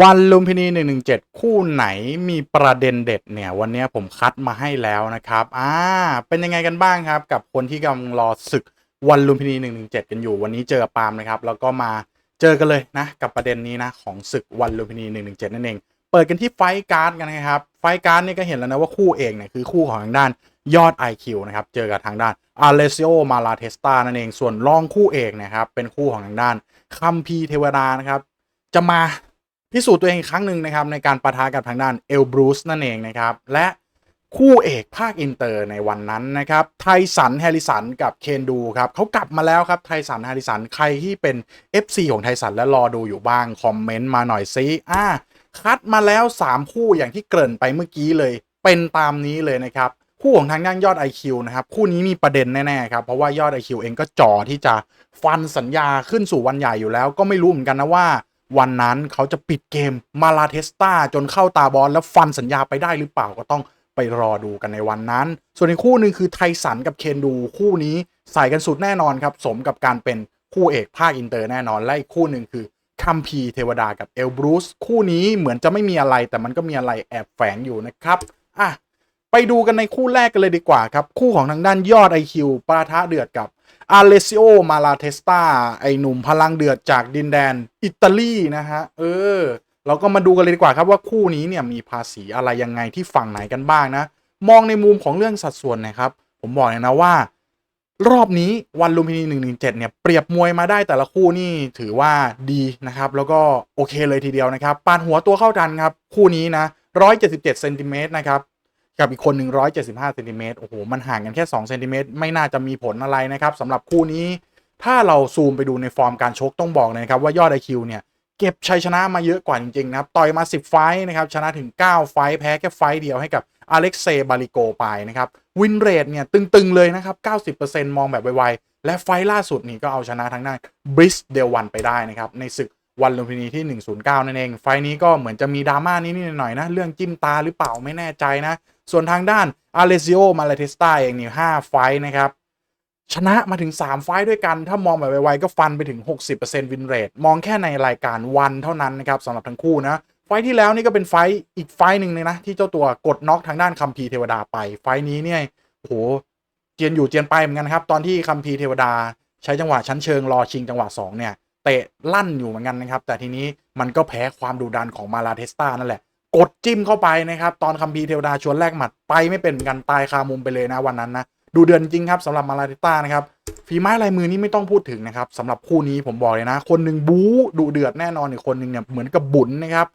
วันลุมพินี 117 คู่ไหนมีประเด็นเด็ดเนี่ย วันนี้ผมคัดมาให้แล้วนะครับ อ่า เป็นยังไงกันบ้างครับ กับคนที่กำลังรอศึกวันลุมพินี 117 กันอยู่ วันนี้เจอปาล์มนะครับ แล้วก็มาเจอกันเลยนะ กับประเด็นนี้นะ ของศึกวันลุมพินี 117 นั่นเอง เปิดกันที่ไฟการ์ดกันนะครับ ไฟการ์ดนี่ก็เห็นแล้วนะว่าคู่เอกเนี่ยคือคู่ของทางด้านยอด IQ นะครับ เจอกับทางด้านอาเลซิโอมาลาเทสตานั่นเอง ส่วนรองคู่เอกนะครับ เป็นคู่ของทางด้านคัมพีเทวดานะครับ จะมา พิสูจน์ตัวเองอีกครั้งหนึ่งนะครับในการประทะกับทางด้านเอลบรูซนั่นเองนะครับ และคู่เอกภาคอินเตอร์ในวันนั้นนะครับไทสันแฮริสันกับเคนดูครับเขากลับมาแล้วครับไทสันแฮริสันใครที่เป็น FC ของไทสันและรอดูอยู่บ้าง คอมเมนต์มาหน่อยซิอ่าคัดมาแล้ว 3 คู่อย่างที่เกริ่นไปเมื่อกี้เลย เป็นตามนี้เลยนะครับ คู่ของทางด้านยอด IQ นะครับ คู่นี้มีประเด็นแน่ๆครับ เพราะว่ายอด IQ เองก็จ่อที่จะฟันสัญญาขึ้นสู่วันใหญ่อยู่แล้ว ก็ไม่รู้เหมือนกันนะว่า วันนั้นเขาจะปิดเกมมาลาเทสตาจนเข้าตาบอลแล้วฟันสัญญาไปได้หรือเปล่าก็ต้องไปรอดูกันในวันนั้น ส่วนอีกคู่หนึ่งคือไทสันกับเคนดูคู่นี้ใส่กันสุดแน่นอนครับ สมกับการเป็นคู่เอกภาคอินเตอร์แน่นอน และอีกคู่หนึ่งคือคัมพีเทวดากับเอลบรูซคู่นี้เหมือนจะไม่มีอะไรแต่มันก็มีอะไรแอบแฝงอยู่นะครับอะไปดูกันในคู่แรกกันเลยดีกว่าครับ คู่ของทางด้านยอด IQ ปะทะเดือดกับ อาเลซิโอ มาลาเทสตาไอหนุ่มพลังเดือดจากดินแดนอิตาลีนะฮะ เออ เราก็มาดูกันเลยดีกว่าครับว่าคู่นี้เนี่ยมีภาษีอะไรยังไงที่ฝั่งไหนกันบ้างนะ มองในมุมของเรื่องสัดส่วนนะครับ ผมบอกเลยนะว่า รอบนี้วันลุมพินี117 เนี่ย เปรียบมวยมาได้แต่ละคู่นี่ถือว่าดีนะครับ แล้วก็โอเคเลยทีเดียวนะครับปานหัวตัวเข้าทันครับ คู่นี้นะ177เซนติเมตรนะครับ กับอีกคนหนึ่ง175เจ็ดสิบห้าเซนติเมตรโอ้โห มันห่างกันแค่2เซนติเมตรไม่น่าจะมีผลอะไรนะครับสำหรับคู่นี้ ถ้าเราซูมไปดูในฟอร์มการชกต้องบอกเลยนะครับ ว่ายอด IQ เนี่ย เก็บชัยชนะมาเยอะกว่าจริง ๆ นะครับ ต่อยมา 10 ไฟนะครับ ชนะถึง 9 ไฟแพ้แค่ไฟเดียวให้กับอเล็กเซบาริโกไปนะครับ วินเรทเนี่ย ตึง ๆ เลยนะครับ 90%มองแบบไวๆ และไฟล่าสุดนี่ก็เอาชนะทางด้านบริสเดลวันไปได้นะครับในศึกวันลุมพินีที่ 109 นั่นเอง ไฟนี้ก็เหมือนจะมีดราม่านิดๆหน่อยๆนะเรื่องจิ้มตาหรือเปล่าไม่แน่ใจนะ ส่วนทางด้านอาเลซิโอมาเลเทสตาเองนี่5ไฟนะครับ ชนะมาถึง 3 ไฟด้วยกัน ถ้ามองแบบไวๆก็ฟันไปถึง 60%วินเรทมองแค่ในรายการวันเท่านั้นนะครับสำหรับทั้งคู่นะไฟที่แล้วนี่ก็เป็นไฟอีกไฟหนึ่งเลยนะ ที่เจ้าตัวกดน็อกทางด้านคัมพีเทวดาไป ไฟนี้เนี่ยโหเจียนอยู่เจียนไปเหมือนกันครับ ตอนที่คัมพีเทวดาใช้จังหวะชั้นเชิงรอชิงจังหวะ 2 เนี่ย เตะลั่นอยู่เหมือนกันนะครับ แต่ทีนี้มันก็แพ้ความดุดันของมาลาเทสตานั่นแหละ กดจิ้มเข้าไปนะครับ ตอนคัมพีร์เทวดาชวนแลกหมัดไปไม่เป็นเหมือนกันตายคามุมไปเลยนะวันนั้นนะดูเดือนจริงครับสำหรับมาลาเทสตานะครับฝีไม้ลายมือนี่ไม่ต้องพูดถึงนะครับสำหรับคู่นี้ผมบอกเลยนะ คนหนึ่งบู๊ดุเดือดแน่นอนอีกคนหนึ่งเนี่ยเหมือนกับบุญนะครับ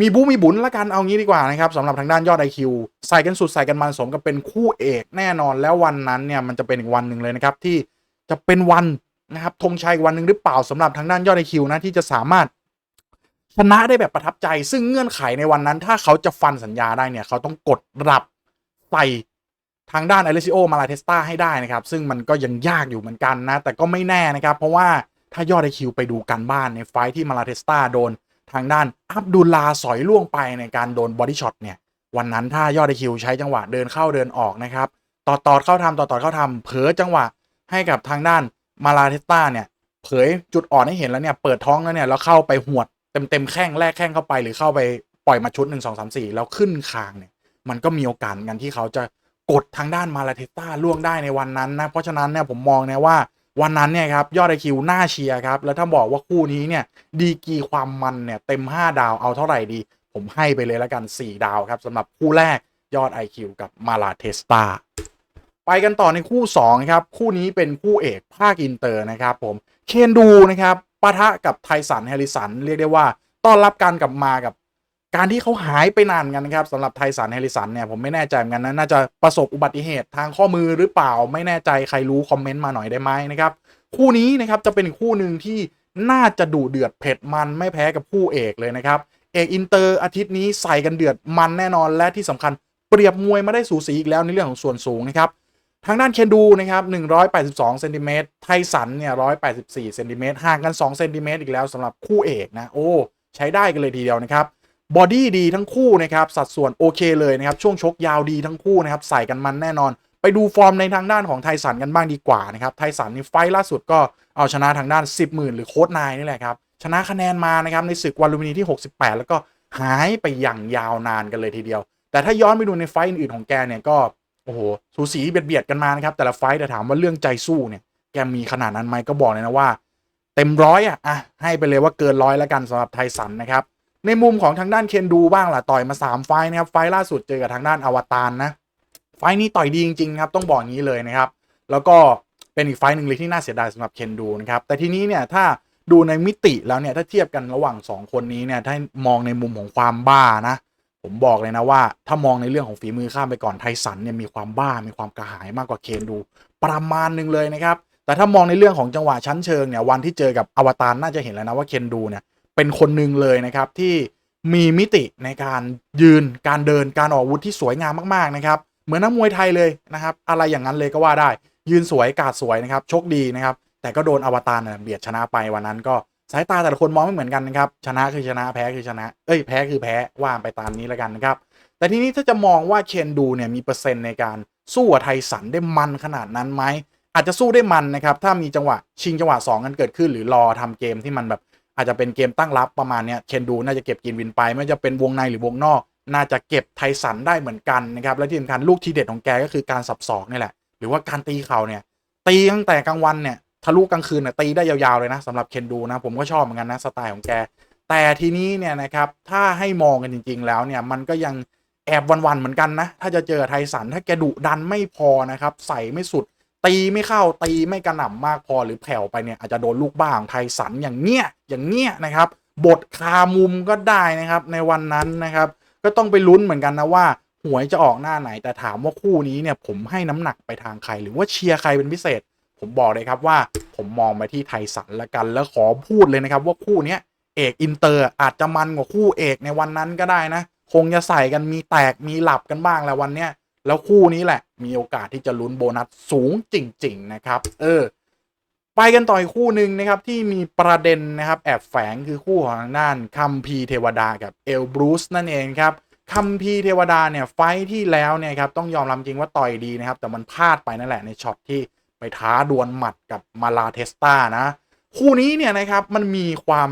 มีบู๊มีบุญละกันเอางี้ดีกว่านะครับสำหรับทางด้านยอดไอคิวใส่กันสุดใส่กันมันสมกับเป็นคู่เอกแน่นอนแล้ววันนั้นเนี่ยมันจะเป็นอีกวันหนึ่งเลยนะครับที่จะเป็นวันนะครับธงชัยวันหนึ่งหรือเปล่าสำหรับทางด้านยอดไอคิวนะที่จะสามารถ ชนะได้แบบประทับใจ ซึ่งเงื่อนไขในวันนั้น ถ้าเขาจะฟันสัญญาได้เนี่ย เขาต้องกดรับใส่ทางด้านอเลซิโอมาลาเทสตาให้ได้นะครับ ซึ่งมันก็ยังยากอยู่เหมือนกันนะ แต่ก็ไม่แน่นะครับ เพราะว่าถ้ายอดไอคิวไปดูกันบ้านในไฟที่มาลาเทสตาโดนทางด้านอับดุลลาสอยล่วงไปในการโดนบอดี้ช็อตเนี่ยวันนั้นถ้ายอดไอคิวใช้จังหวะเดินเข้าเดินออกนะครับต่อต่อเข้าทำต่อต่อเข้าทำเผลอจังหวะให้กับทางด้านมาลาเทสตาเนี่ยเผยจุดอ่อนให้เห็นแล้วเนี่ยเปิดท้องแล้วเนี่ยแล้วเข้าไปหวด เต็มเต็มๆแข้งแรกแข้งเข้าไปหรือเข้าไปปล่อยมาชุดหนึ่งสองสามสี่แล้วขึ้นคางเนี่ย มันก็มีโอกาสเหมือนกันที่เขาจะกดทางด้านมาลาเทสตาล่วงได้ในวันนั้นนะ เพราะฉะนั้นเนี่ยผมมองนะว่าวันนั้นเนี่ยครับยอดไอคิวหน่าเชียร์ครับ แล้วถ้าบอกว่าคู่นี้เนี่ยดีกีความมันเนี่ยเต็ม 5 ดาวเอาเท่าไหร่ดี ผมให้ไปเลยแล้วกัน 4 ดาวครับสำหรับคู่แรกยอด IQ กับมาลาเทสตาไปกันต่อในคู่2ครับคู่นี้เป็นคู่เอกภาคอินเตอร์นะครับผมเคนดูนะครับ ปะทะกับไทสันแฮริสันเรียกได้ว่าต้อนรับการกลับมากับการที่เขาหายไปนานกันนะครับสำหรับไทสันแฮริสันเนี่ยผมไม่แน่ใจเหมือนกันนะน่าจะประสบอุบัติเหตุทางข้อมือหรือเปล่าไม่แน่ใจใครรู้คอมเมนต์มาหน่อยได้ไหมนะครับคู่นี้นะครับจะเป็นคู่หนึ่งที่น่าจะดุเดือดเผ็ดมันไม่แพ้กับคู่เอกเลยนะครับเอกอินเตอร์อาทิตย์นี้ใส่กันเดือดมันแน่นอนและที่สำคัญเปรียบมวยมาได้สูสีอีกแล้วในเรื่องของส่วนสูงนะครับ ทางด้านเคนดูนะครับ182เซนติเมตรไทสันเนี่ย184เซนติเมตรห่างกัน2เซนติเมตรอีกแล้วสำหรับคู่เอกนะโอ้ใช้ได้กันเลยทีเดียวนะครับบอดี้ดีทั้งคู่นะครับสัดส่วนโอเคเลยนะครับช่วงชกยาวดีทั้งคู่นะครับใส่กันมันแน่นอน ไปดูฟอร์มในทางด้านของไทสันกันบ้างดีกว่านะครับไทสันนี่ไฟล์ล่าสุดก็เอาชนะทางด้าน 10 0,000 หรือโค้ดนายนี่แหละครับชนะคะแนนมานะครับในศึกวันลุมพินีที่ 68 แล้วก็หายไปอย่างยาวนานกันเลยทีเดียว แต่ถ้าย้อนไปดูในไฟต์อื่นๆของแกเนี่ยก็ โอ้โหสูสีเบียดเบียดกันมานะครับแต่ละไฟต์แต่ถามว่าเรื่องใจสู้เนี่ยแกมีขนาดนั้นไหมก็บอกเลยนะว่า เต็มร้อยอะอะให้ไปเลยว่าเกินร้อยแล้วกันสำหรับไทสันนะครับในมุมของทางด้านเคนดูบ้างล่ะต่อยมา 3 ไฟนะครับไฟล่าสุดเจอกับทางด้านอวตารนะไฟนี้ต่อยดีจริงๆครับต้องบอกงนี้เลยนะครับ แล้วก็เป็นอีกไฟหนึ่งเลยที่น่าเสียดายสำหรับเคนดูนะครับแต่ทีนี้เนี่ยถ้าดูในมิติแล้วเนี่ยถ้าเทียบกันระหว่าง 2 คนนี้เนี่ยถ้ามองในมุมของความบ้านะ ผมบอกเลยนะว่าถ้ามองในเรื่องของฝีมือข้ามไปก่อนไทสันเนี่ยมีความบ้ามีความกระหายมากกว่าเคนดู ประมาณหนึ่งเลยนะครับ แต่ถ้ามองในเรื่องของจังหวะชั้นเชิงเนี่ยวันที่เจอกับอวตารน่าจะเห็นแล้วนะว่าเคนดูเนี่ยเป็นคนหนึ่งเลยนะครับที่มีมิติในการยืนการเดินการออกวุธที่สวยงามมากๆนะครับเหมือนนักมวยไทยเลยนะครับอะไรอย่างนั้นเลยก็ว่าได้ ยืนสวยกาดสวยนะครับโชคดีนะครับแต่ก็โดนอวตารเนี่ยเบียดชนะไปวันนั้นก็ สายตาแต่ละคนมองไม่เหมือนกันนะครับ ชนะคือชนะแพ้คือชนะ เอ้ยแพ้คือแพ้ว่าไปตามนี้แล้วกันนะครับ แต่ทีนี้ถ้าจะมองว่าเคนดูเนี่ยมีเปอร์เซ็นต์ในการสู้กับไทสันได้มันขนาดนั้นไหมอาจจะสู้ได้มันนะครับ ถ้ามีจังหวะชิงจังหวะ2กันเกิดขึ้น หรือรอทำเกมที่มันแบบอาจจะเป็นเกมตั้งรับประมาณเนี้ยเคนดูน่าจะเก็บกินวินไป ไม่ว่าจะเป็นวงในหรือวงนอก น่าจะเก็บไทสันได้เหมือนกันนะครับ และที่สำคัญลูกทีเด็ดของแกก็คือการสับศอกนี่แหละ หรือว่าการตีเข่าเนี่ยตีตั้งแต่กลางวันเนี่ย ทะลุกลางคืนเนี่ยตีได้ยาวๆเลยนะสำหรับเคนดูนะผมก็ชอบเหมือนกันนะสไตล์ของแก แต่ทีนี้เนี่ยนะครับถ้าให้มองกันจริง ๆ แล้วเนี่ยมันก็ยังแอบวันๆเหมือนกันนะ ถ้าจะเจอไทสันถ้าแกดุดันไม่พอนะครับใส่ไม่สุดตีไม่เข้าตีไม่กระหน่ำมากพอหรือแผ่วไปเนี่ยอาจจะโดนลูกบ้าของไทสันอย่างเนี้ยอย่างเนี้ยนะครับบทคามุมก็ได้นะครับในวันนั้นนะครับ ก็ต้องไปลุ้นเหมือนกันนะว่าหวยจะออกหน้าไหนแต่ถามว่าคู่นี้เนี่ยผมให้น้ำหนักไปทางใคร หรือว่าเชียร์ใครเป็นพิเศษ ผมบอกเลยครับว่าผมมองไปที่ไทสันละกัน แล้วขอพูดเลยนะครับว่าคู่เนี้ยเอกอินเตอร์อาจจะมันกว่าคู่เอกในวันนั้นก็ได้นะ คงจะใส่กันมีแตกมีหลับกันบ้างแล้ววันเนี้ยแล้วคู่นี้แหละ มีโอกาสที่จะลุ้นโบนัสสูงจริง ๆ นะครับ เออ ไปกันต่ออีกคู่หนึ่งนะครับ ที่มีประเด็นนะครับ แอบแฝงคือคู่ของทางด้านคัมพีเทวดากับเอลบรูซนั่นเองครับคัมพีเทวดาเนี่ยไฟที่แล้วเนี่ยครับต้องยอมรับจริงว่าต่อยดีนะครับ แต่มันพลาดไปนั่นแหละในช็อตที่ ไปท้าดวลหมัดกับมาลาเทสตานะ คู่นี้เนี่ยนะครับมันมีความ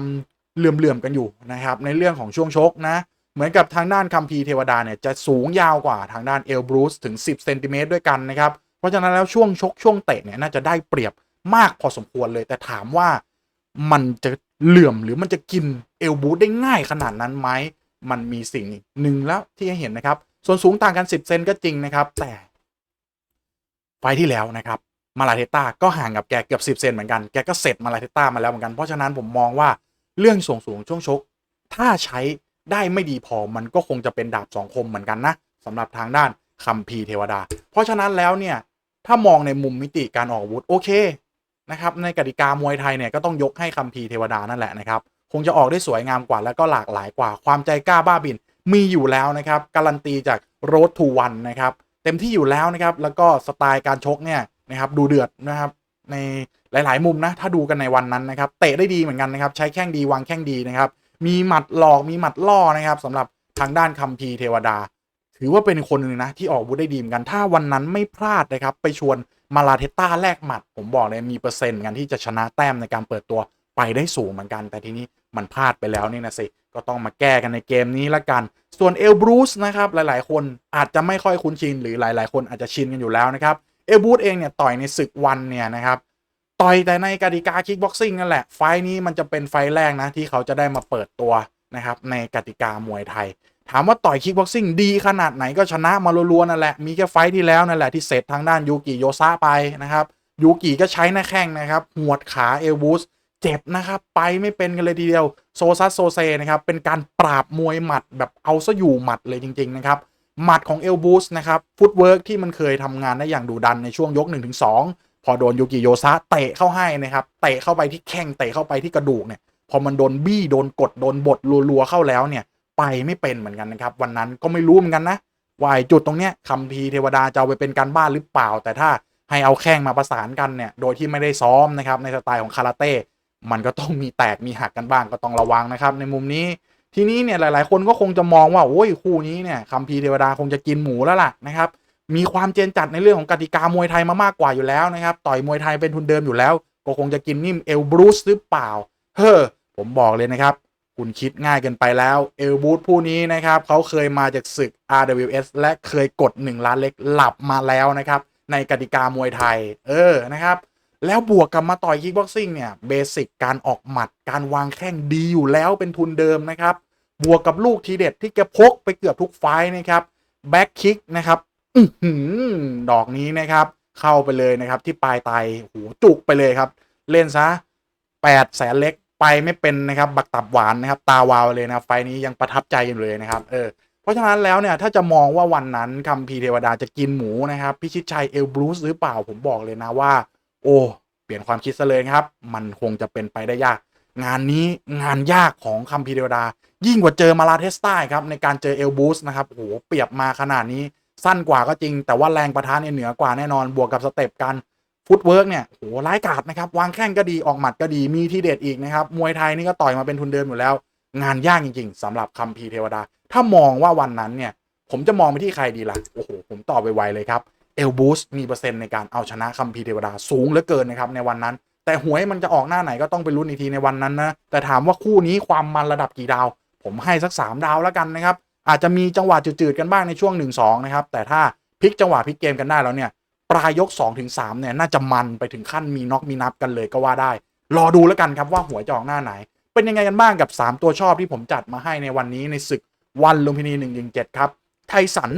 เหลื่อมๆกันอยู่นะครับในเรื่องของช่วงชกนะ เหมือนกับทางด้านคัมพีเทวดาเนี่ยจะสูงยาวกว่าทางด้านเอลบรูซถึง 10เซนติเมตรด้วยกันนะครับเพราะฉะนั้นแล้วช่วงชกช่วงเตะเนี่ยน่าจะได้เปรียบมากพอสมควรเลย แต่ถามว่ามันจะเหลื่อมหรือมันจะกินเอลบรูซได้ง่ายขนาดนั้นไหม มันมีสิ่งหนึ่งแล้วที่เห็นนะครับ ส่วนสูงต่างกัน 10 เซนก็จริงนะครับ แต่ ไฟที่แล้วนะครับ มาลาเทต้าก็ห่างกับแกเกือบ10 เซนเหมือนกัน แกก็เสร็จมาลาเทต้ามาแล้วเหมือนกัน เพราะฉะนั้นผมมองว่าเรื่องสูงสูงช่วงชก ถ้าใช้ได้ไม่ดีพอมันก็คงจะเป็นดาบสองคมเหมือนกันนะสำหรับทางด้านคัมพีเทวดา เพราะฉะนั้นแล้วเนี่ยถ้ามองในมุมมิติการออกอาวุธโอเคนะครับในกติกามวยไทยเนี่ยก็ต้องยกให้คัมพีเทวดานั่นแหละนะครับคงจะออกได้สวยงามกว่าแล้วก็หลากหลายกว่าความใจกล้าบ้าบินมีอยู่แล้วนะครับการันตีจากโรดทูวันนะครับเต็มที่อยู่แล้วนะครับแล้วก็สไตล์การชกเนี่ย นะครับดูเดือดนะครับในหลาย ๆ มุมนะถ้าดูกันในวันนั้นนะครับเตะได้ดีเหมือนกันนะครับใช้แข้งดีวางแข้งดีนะครับมีหมัดหลอกมีหมัดล่อนะครับสำหรับทางด้านคัมพีเทวดา ถือว่าเป็นคนหนึ่งนะที่ออกอาวุธได้ดีเหมือนกัน ถ้าวันนั้นไม่พลาดนะครับไปชวนมาลาเทต้าแลกหมัด ผมบอกเลยมีเปอร์เซ็นต์กันที่จะชนะแต้มในการเปิดตัวไปได้สูงเหมือนกัน แต่ทีนี้มันพลาดไปแล้วนี่นะสิก็ต้องมาแก้กันในเกมนี้ละกัน ส่วนเอลบรูซนะครับหลายๆ คนอาจจะไม่ค่อยคุ้นชินหรือหลาย ๆ คนอาจจะชินกันอยู่แล้วนะครับ เอลบรูซเองเนี่ยต่อยในศึกวันเนี่ยนะครับต่อยแต่ในกติกาคิกบ็อกซิ่งนั่นแหละ ไฟนี้มันจะเป็นไฟแรกนะที่เขาจะได้มาเปิดตัวนะครับในกติกามวยไทย ถามว่าต่อยคิกบ็อกซิ่งดีขนาดไหนก็ชนะมาลัวๆนั่นแหละ มีแค่ไฟที่แล้วนั่นแหละที่เสร็จทางด้านยูกิโยซะไปนะครับยูกิก็ใช้หน้าแข้งนะครับหวดขาเอลบูสเจ็บนะครับไปไม่เป็นกันเลยทีเดียวโซซัสโซเซนะครับเป็นการปราบมวยหมัดแบบเอาซะอยู่หมัดเลยจริง ๆ นะครับ หมัดของเอลบูสนะครับฟุตเวิร์กที่มันเคยทำงานได้อย่างดุดันในช่วงยก 1-2 พอโดนยูกิโยซะเตะเข้าให้นะครับเตะเข้าไปที่แข้งเตะเข้าไปที่กระดูกเนี่ยพอมันโดนบี้โดนกดโดนบดรัวๆเข้าแล้วเนี่ยไปไม่เป็นเหมือนกันนะครับวันนั้นก็ไม่รู้เหมือนกันนะว่าจุดตรงเนี้ยคัมภีเทวดาจะเอาไปเป็นการบ้านหรือเปล่า แต่ถ้าให้เอาแข้งมาประสานกันเนี่ยโดยที่ไม่ได้ซ้อมนะครับในสไตล์ของคาราเต้มันก็ต้องมีแตกมีหักกันบ้างก็ต้องระวังนะครับในมุมนี้ ทีนี้เนี่ยหลาย ๆ คนก็คงจะมองว่าโอ้ยคู่นี้เนี่ยคัมภีร์เทวดาคงจะกินหมูแล้วล่ะนะครับ มีความเจนจัดในเรื่องของกติกามวยไทยมามากกว่าอยู่แล้วนะครับ ต่อยมวยไทยเป็นทุนเดิมอยู่แล้ว ก็คงจะกินนิ่มเอลบรูซหรือเปล่า เฮ้อผผมบอกเลยนะครับ คุณคิดง่ายเกินไปแล้วเอลบูธผู้นี้นะครับเขาเคยมาจากศึก RWS และเคยกด 1 ล้านเล็กหลับมาแล้วนะครับในกติกามวยไทย เออนะครับ แล้วบวกกับมาต่อยคิกบ็อกซิ่งเนี่ยเบสิกการออกหมัดการวางแข้งดีอยู่แล้วเป็นทุนเดิมนะครับ บวกกับลูกทีเด็ดที่แกพกไปเกือบทุกไฟนะครับแบ็คคิกนะครับอื้อหือดอกนี้นะครับ เข้าไปเลยนะครับที่ปลายไตหูจุกไปเลยครับ เล่นซะแปดแสนเล็กไปไม่เป็นนะครับ บักตับหวานนะครับ ตาวาวเลยนะไฟนี้ยังประทับใจอยู่เลยนะครับเออเพราะฉะนั้นแล้วเนี่ยถ้าจะมองว่าวันนั้นคัมพีเทวดาจะกินหมูนะครับ พิชิตชัยเอลบรูซหรือเปล่าผมบอกเลยนะว่า โอ้เปลี่ยนความคิดซะเลยครับ มันคงจะเป็นไปได้ยาก งานนี้งานยากของคัมพีเทวดา ยิ่งกว่าเจอมาลาเทสต้าครับ ในการเจอเอลบูสนะครับโอ้โหเปรียบมาขนาดนี้สั้นกว่าก็จริง แต่ว่าแรงประทะเนี่ยเหนือกว่าแน่นอนบวกกับสเต็ปการฟุตเวิร์กเนี่ยโหร้ายกาจนะครับ วางแข้งก็ดีออกหมัดก็ดีมีที่เด็ดอีกนะครับ มวยไทยนี่ก็ต่อยมาเป็นทุนเดิมอยู่แล้ว งานยากจริง ๆสำหรับคัมพีเทวดา ถ้ามองว่าวันนั้นเนี่ย ผมจะมองไปที่ใครดีล่ะ โอ้โห ผมตอบไวๆเลยครับ เอลบูสมีเปอร์เซ็นต์ในการเอาชนะคัมพีเทวดาสูงเหลือเกินนะครับในวันนั้น แต่หวยมันจะออกหน้าไหนก็ต้องไปลุ้นอีกทีในวันนั้นนะ แต่ถามว่าคู่นี้ความมันระดับกี่ดาว ผมให้สัก 3 ดาวแล้วกันนะครับ อาจจะมีจังหวะจืดๆกันบ้างในช่วง 1-2 นะครับ แต่ถ้าพลิกจังหวะพลิกเกมกันได้แล้วเนี่ยปลายยก 2-3เนี่ยน่าจะมันไปถึงขั้นมีน็อกมีนับกันเลยก็ว่าได้ รอดูแล้วกันครับว่าหวยจะออกหน้าไหน เป็นยังไงกันบ้างกับ 3 ตัวชอบที่ผมจัดมาให้ในวันนี้ในศึกวันลุมพินี117ครับไทสัน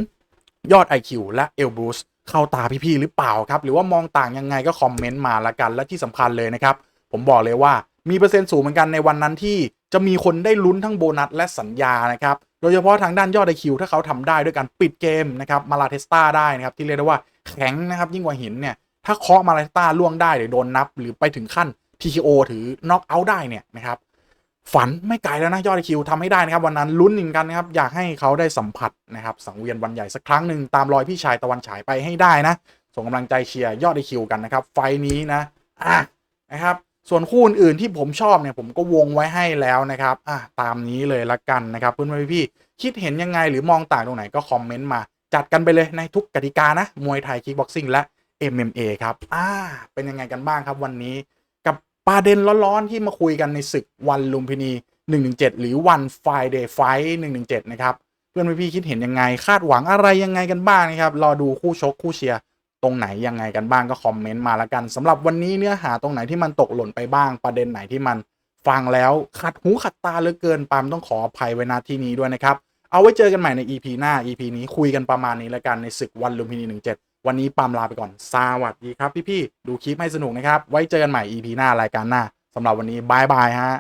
ยอด IQ และเอลบรูซ เข้าตาพี่ๆหรือเปล่าครับ หรือว่ามองต่างยังไงก็คอมเมนต์มาละกัน และที่สำคัญเลยนะครับ ผมบอกเลยว่ามีเปอร์เซ็นต์สูงเหมือนกันในวันนั้นที่จะมีคนได้ลุ้นทั้งโบนัสและสัญญานะครับ โดยเฉพาะทางด้านยอดไอคิวถ้าเขาทำได้ด้วยการปิดเกมนะครับมาลาเทสตาได้นะครับที่เรียกได้ว่าแข็งนะครับยิ่งกว่าหินเนี่ยถ้าเคาะมาลาเทสตาล่วงได้หรือโดนนับ หรือไปถึงขั้น TKO ถือน็อกเอาท์ได้เนี่ยนะครับ ฝันไม่ไกลแล้วนะยอดไอคิวทำให้ได้นะครับวันนั้นลุ้นเหมือนกันนะครับอยากให้เขาได้สัมผัสนะครับสังเวียนวันใหญ่สักครั้งหนึ่งตามรอยพี่ชายตะวันฉายไปให้ได้นะส่งกำลังใจเชียร์ยอดไอคิวกันนะครับไฟล์นี้นะอะนะครับส่วนคู่อื่นๆที่ผมชอบเนี่ยผมก็วงไว้ให้แล้วนะครับอะตามนี้เลยละกันนะครับเพื่อนๆพี่ๆคิดเห็นยังไงหรือมองต่างตรงไหนก็คอมเมนต์มา จัดกันไปเลยในทุกกติกานะมวยไทยคิกบ็อกซิ่งและ MMA ครับอ่าเป็นยังไงกันบ้างครับวันนี้ ประเด็นร้อนๆที่มาคุยกันในศึกวันลุมพินี 117 หรือวัน Friday Fight 117 นะครับ เพื่อนพี่ๆคิดเห็นยังไง คาดหวังอะไรยังไงกันบ้างนะครับ รอดูคู่ชกคู่เชียร์ตรงไหนยังไงกันบ้างก็คอมเมนต์มาล้วกันสำหรับวันนี้เนื้อหาตรงไหนที่มันตกหล่นไปบ้าง ประเด็นไหนที่มันฟังแล้วขัดหูขัดตาเหลือเกินปามต้องขออภัยไว้ณที่นี้ด้วยนะครับ เอาไว้เจอกันใหม่ใน EP หน้า EP นี้คุยกันประมาณนี้ล้วกันในศึกวันลุมพินี 17 วันนี้ปามลาไปก่อนสวัสดีครับพี่ๆดูคลิปให้สนุกนะครับ ไว้เจอกันใหม่ EP หน้ารายการหน้าสำหรับวันนี้บายบายฮะ